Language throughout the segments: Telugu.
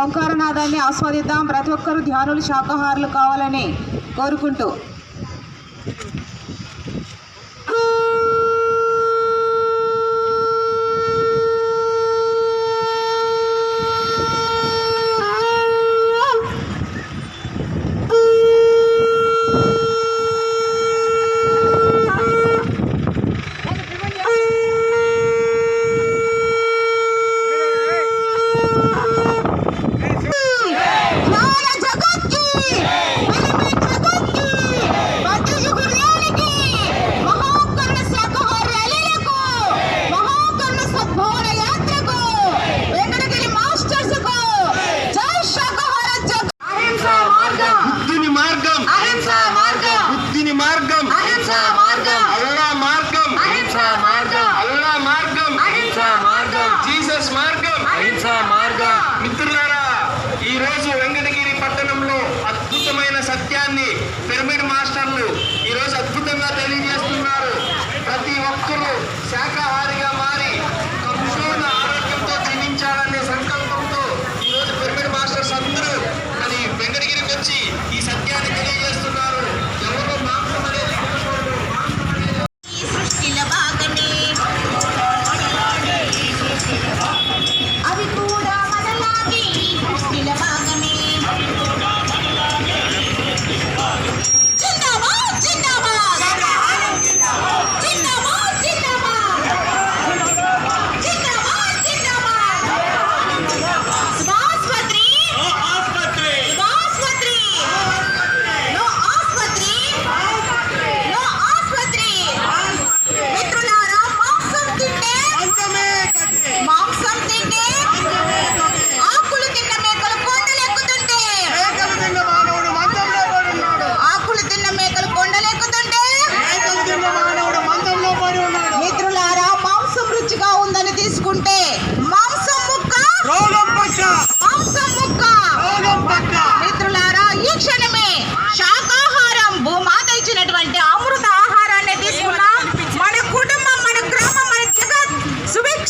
ఓంకారనాథాన్ని ఆస్వాదిద్దాం. ప్రతి ఒక్కరూ ధ్యానులు శాకాహారులు కావాలని కోరుకుంటూ జ్ఞాన జగత్కి వెలిమి జగత్కి మధ్యయుగుర్యానికి మహాకరుణ శాఖాహార ర్యాలీలకు మహాకరుణ సద్భావన యాత్రకు వెంకటగిరి మాస్టర్స్కు జై శాఖాహార జగత్ అహింస మార్గం బుద్ధిని మార్గం అహింస మార్గం బుద్ధిని మార్గం అహింస మార్గం అల్లా మార్గం అహింస మార్గం అల్లా మార్గం అహింస మార్గం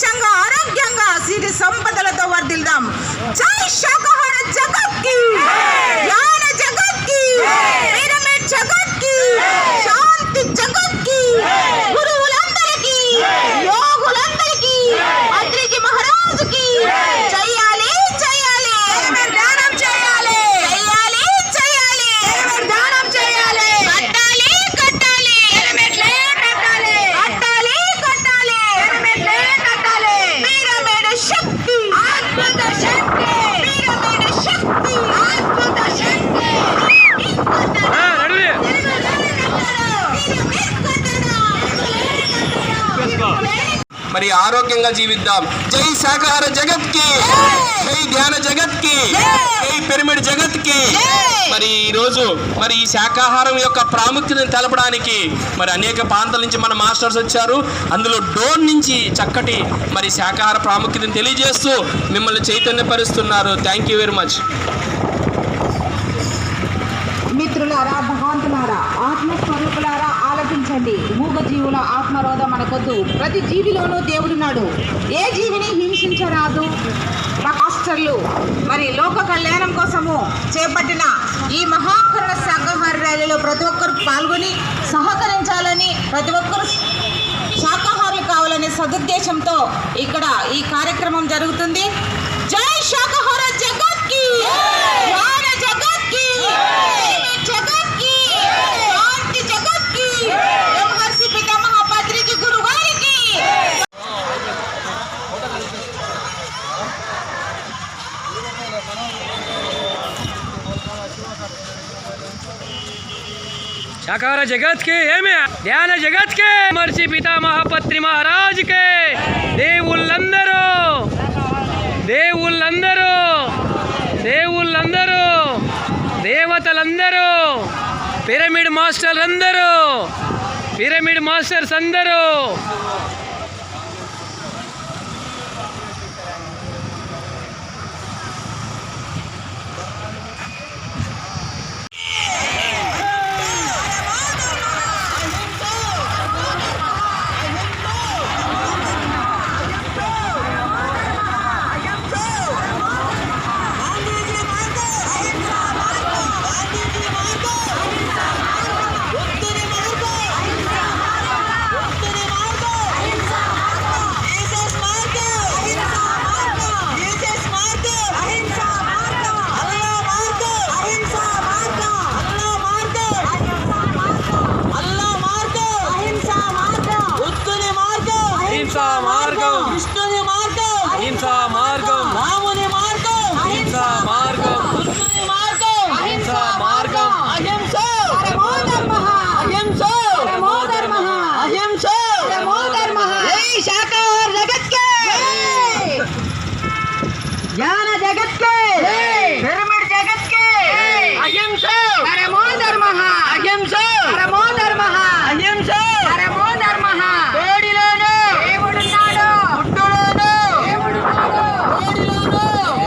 సుభిక్షంగా ఆరోగ్యంగా సిరి సంపదలతో వర్దిల్దాం జై శాకాహార జగత్ మరి ఆరోగ్యంగా జీవిద్దాం. జై శాకాహార జగత్కి జై ధ్యాన జగత్కి జై పిరమిడ్ జగత్కి మరి ఈ రోజు మరి ఈ శాకాహారం యొక్క ప్రాముఖ్యతను తెలపడానికి మరి అనేక ప్రాంతాల నుంచి మన మాస్టర్స్ వచ్చారు. అందులో డోన్ నుంచి చక్కటి మరి శాకాహార ప్రాముఖ్యతను తెలియజేస్తూ మిమ్మల్ని చైతన్యపరుస్తున్నారు. థ్యాంక్ యూ వెరీ మచ్ మిత్రులారా భగవంతులారా ఆలకించండి మూగ జీవుల ఆత్మరోధ మనకొద్దు ప్రతి జీవిలోనూ దేవుడున్నాడు. ఏ జీవిని హింసించరాదు. మాస్టర్లు మరి లోక కళ్యాణం కోసము చేపట్టిన ఈ మహాకరణ శాకాహారి ర్యాలీలో ప్రతి ఒక్కరు పాల్గొని సహకరించాలని ప్రతి ఒక్కరు శాకాహారులు కావాలనే సదుద్దేశంతో ఇక్కడ ఈ కార్యక్రమం జరుగుతుంది. జై శాకాహార జగత్కి కి జ్ఞాన జగత్కి పిరమిడ్ జగత్కి శాంతి జగత్కి బ్రహ్మర్షి పితామహ పత్రిజీ గురు వారికి శాకాహార జగత్ కే ఏమి ధ్యాన జగత్ కే మర్చి పితామహపత్రి మహారాజ్ కే దేవుళ్ళందరూ దేవుళ్ళందరూ దేవుళ్ళందరూ దేవతలందరూ పిరమిడ్ మాస్టర్లు అందరూ పిరమిడ్ మాస్టర్స్ అందరూ మార్గం. విష్ణుని మార్గం. మార్గం.